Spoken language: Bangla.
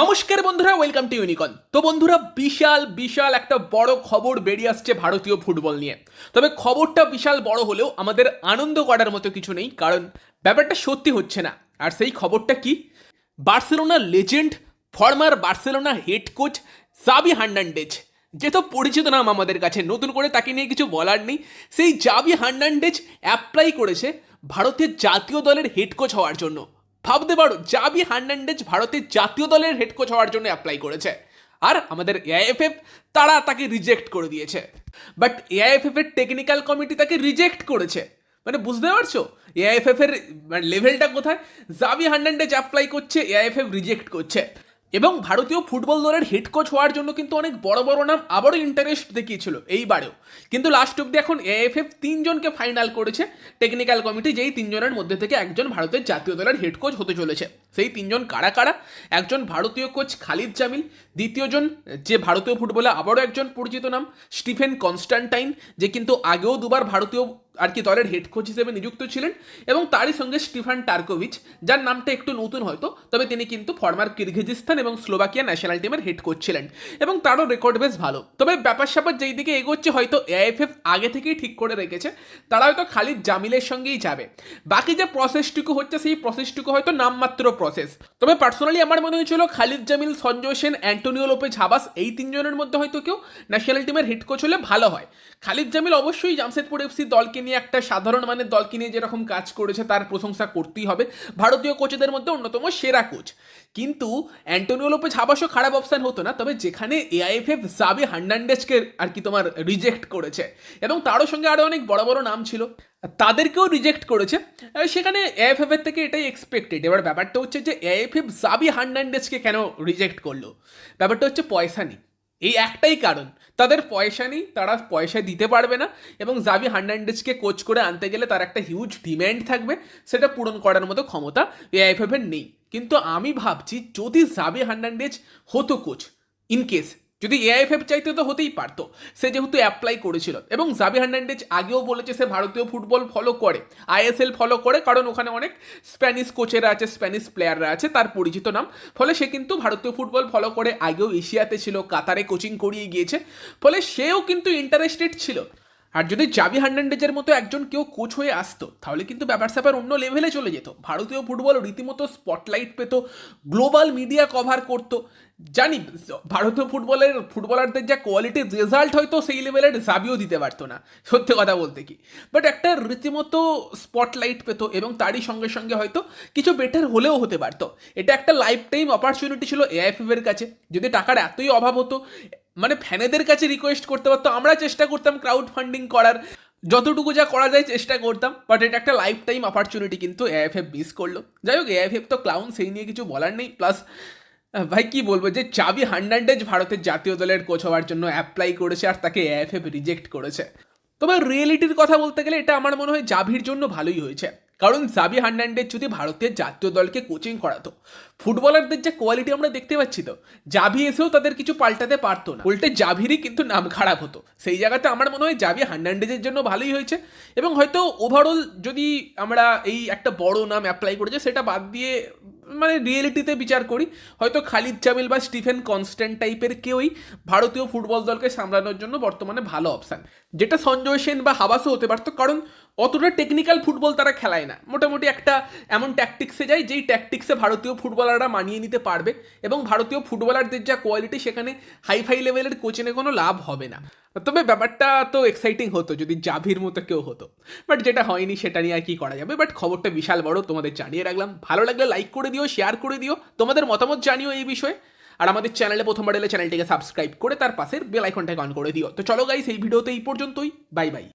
নমস্কার বন্ধুরা ওয়েলকাম টু ইউনিকন তো বন্ধুরা, বিশাল বিশাল একটা বড় খবর বেরিয়ে আসছে ভারতীয় ফুটবল নিয়ে। তবে খবরটা বিশাল বড় হলেও আমাদের আনন্দ করার মতো কিছু নেই, কারণ ব্যাপারটা সত্যি হচ্ছে না। আর সেই খবরটা কি? Barcelona legend former Barcelona head coach সাবি হার্নান্ডেজ যে তো পরিচিত নাম আমাদের কাছে, নতুন করে তাকে নিয়ে কিছু বলার নেই। সেই জাবি হার্নান্ডেজ অ্যাপ্লাই করেছে ভারতের জাতীয় দলের হেড কোচ হওয়ার জন্য। ভাবতে পারো, জাবি হার্নান্ডেজ ভারতের জাতীয় দলের হেড কোচ হওয়ার জন্য অ্যাপ্লাই করেছে। আর আমাদের এআইএফএফ তারা তাকে রিজেক্ট করে দিয়েছে। বাট এআইএফএফ এর টেকনিক্যাল কমিটি তাকে রিজেক্ট করেছে। মানে বুঝতে পারছ? এআইএফএফ এর মানে লেভেলটা কোথায়? জাবি হার্নান্ডেজ অ্যাপ্লাই করছে এআইএফএফ রিজেক্ট করছে। এবং ভারতীয় ফুটবল দলের হেড কোচ হওয়ার জন্য কিন্তু অনেক বড় বড় নাম আবারও ইন্টারেস্ট দেখিয়েছিল এইবারেও। কিন্তু লাস্ট অব্দি এখন এএফএফ তিনজনকে ফাইনাল করেছে। টেকনিক্যাল কমিটি যেই তিনজনের মধ্যে থেকে একজন ভারতের জাতীয় দলের হেড কোচ হতে চলেছে। সেই তিনজন কারা কারা? একজন ভারতীয় কোচ খালিদ জামিল, দ্বিতীয়জন যে ভারতীয় ফুটবলে আবারও একজন পরিচিত নাম, স্টিফেন কনস্টান্টাইন, যে কিন্তু আগেও দুবার ভারতীয় আর কি দলের হেড কোচ হিসেবে নিযুক্ত ছিলেন এবং তারই সঙ্গে স্টিফান টার্কোভিচ, যার নামটা একটু নতুন হয়তো, তবে তিনি কিন্তু ফর্মার কিরগিজিস্তান এবং স্লোভাকিয়া ন্যাশনাল টিমের হেড কোচ ছিলেন এবং তারও রেকর্ড বেশ ভালো। তবে ব্যাপার স্যাপার যেই দিকে এগোচ্ছে হয়তো এআইএফএফ আগে থেকেই ঠিক করে রেখেছে, তারা হয়তো খালিদ জামিলের সঙ্গেই যাবে। বাকি যে প্রসেসটুকু হচ্ছে, সেই প্রসেসটুকু হয়তো নামমাত্র প্রসেস তবে পার্সোনালি আমার মনে হয়েছিল Khalid Jamil, Sanjoy Sen, Antonio Lopez, Habas এই তিনজনের মধ্যে হয়তো কেউ ন্যাশনাল টিমের হেড কোচ হলে ভালো হয়। খালিদ জামিল অবশ্যই জামশেদপুর এফসি দলকে নিয়ে একটা সাধারণ মানের দলকে নিয়ে যেরকম কাজ করেছে, তার প্রশংসা করতেই হবে। ভারতীয় কোচেদের মধ্যে অন্যতম সেরা কোচ। কিন্তু অ্যান্টোনিও লোপেজ হাবাসও খারাপ অপশান হতো না, তবে যেখানে এআইএফএফ জাবি হার্নান্ডেজকে আর কি তোমার রিজেক্ট করেছে, এবং তারও সঙ্গে আরও অনেক বড় বড় নাম ছিল, তাদেরকেও রিজেক্ট করেছে সেখানে এএফএফ এর থেকে এটাই এক্সপেক্টেড এবার ব্যাপারটা হচ্ছে যে এএফএফ জাবি হার্নান্ডেজকে কেন রিজেক্ট করল? ব্যাপারটা হচ্ছে পয়সা নেই। এই একটাই কারণ। তাদের পয়সা নেই, তারা পয়সা দিতে পারবে না এবং জাবি হার্নান্ডেজকে কোচ করে আনতে গেলে তার একটা হিউজ ডিম্যান্ড থাকবে, সেটা পূরণ করার মতো ক্ষমতা এআইএফএফের নেই। কিন্তু আমি ভাবছি যদি জাবি হার্নান্ডেজ হতো কোচ ইন কেস যদি এআইএফএফ চাইতে তো হতেই পারতো। সে যেহেতু অ্যাপ্লাই করেছিল। এবং জাবি হার্নান্ডেজ আগেও বলেছে সে ভারতীয় ফুটবল ফলো করে। আইএসএল ফলো করে, কারণ ওখানে অনেক স্প্যানিশ কোচেরা আছে স্প্যানিশ প্লেয়াররা আছে, তার পরিচিত নাম। ফলে সে কিন্তু ভারতীয় ফুটবল ফলো করে আগেও এশিয়াতে ছিল, কাতারে কোচিং করিয়ে গিয়েছে। ফলে সেও কিন্তু ইন্টারেস্টেড ছিল। আর যদি জাবি হার্নান্ডেজের মতো একজন কেউ কোচ হয়ে আসতো, তাহলে কিন্তু ব্যাপার স্যাপার অন্য লেভেলে চলে যেত। ভারতীয় ফুটবল রীতিমতো স্পটলাইট পেত, গ্লোবাল মিডিয়া কভার করতো। জানি, ভারতীয় ফুটবলের ফুটবলারদের যা কোয়ালিটির রেজাল্ট হয়তো সেই লেভেলের জাবিও দিতে পারতো না, সত্যি কথা বলতে কি। বাট একটা রীতিমতো স্পটলাইট পেত এবং তারই সঙ্গে সঙ্গে হয়তো কিছু বেটার হলেও হতে পারতো। এটা একটা লাইফ টাইম অপরচুনিটি ছিল এআইএফএফ এর কাছে। যদি টাকার এতই অভাব হতো মানে ফ্যানেদের কাছে রিকোয়েস্ট করতে পারতো, আমরা চেষ্টা করতাম ক্রাউড ফান্ডিং করার। যতটুকু যা করা যায় চেষ্টা করতাম বাট এটা একটা লাইফ টাইম অপরচুনিটি কিন্তু এআইএফএফ মিস করল। যাই হোক এআইএফএফ তো ক্লাউন সেই নিয়ে কিছু বলার নেই। প্লাস ভাই, কি বলব, যে চাবি হার্নান্ডেজ ভারতের জাতীয় দলের কোচ হওয়ার জন্য অ্যাপ্লাই করেছে আর তাকে এআইএফএফ রিজেক্ট করেছে। তবে রিয়েলিটির কথা বলতে গেলে এটা আমার মনে হয় জাভির জন্য ভালোই হয়েছে। কারণ জাবি হার্নান্ডেজ যদি ভারতের জাতীয় দলকে কোচিং করাতো, ফুটবলারদের যে কোয়ালিটি আমরা দেখতে পাচ্ছি তো, জাভি এসেও তাদের কিছু পাল্টাতে পারতো না। উল্টে জাভিরই কিন্তু নাম খারাপ হতো। সেই জায়গাতে আমার মনে হয় জাভি হার্নান্ডেজের জন্য ভালোই হয়েছে। এবং হয়তো ওভারঅল যদি আমরা এই একটা বড় নাম অ্যাপ্লাই করেছে, সেটা বাদ দিয়ে মানে রিয়েলিটিতে বিচার করি। হয়তো খালিদ জামিল বা স্টিফেন কনস্ট্যান্ট টাইপের কেউই ভারতীয় ফুটবল দলকে সামলানোর জন্য বর্তমানে ভালো অপশান যেটা সঞ্জয় সেন বা হাবাসও হতে পারতো, কারণ অতটা টেকনিক্যাল ফুটবল তারা খেলায় না। মোটামুটি একটা এমন ট্যাকটিক্সে যায়, যেই ট্যাকটিক্সে ভারতীয় ফুটবলাররা মানিয়ে নিতে পারবে এবং ভারতীয় ফুটবলারদের যা কোয়ালিটি সেখানে হাই ফাই লেভেলের কোচিংয়ে কোনো লাভ হবে না। তবে ব্যাপারটা তো এক্সাইটিং হতো, যদি জাভির মতো কেউ হতো। বাট যেটা হয়নি সেটা নিয়ে আর কি করা যাবে। বাট খবরটা বিশাল বড়, তোমাদের জানিয়ে রাখলাম। ভালো লাগলে লাইক করে দিও শেয়ার করে দিও, তোমাদের মতামত জানিও এই বিষয়ে। আর আমাদের চ্যানেলে প্রথমবার এলে চ্যানেলটিকে সাবস্ক্রাইব করে তার পাশের বেল আইকনটাকে অন করে দিও। তো চলো গাইস এই ভিডিওতে এই পর্যন্তই। Bye bye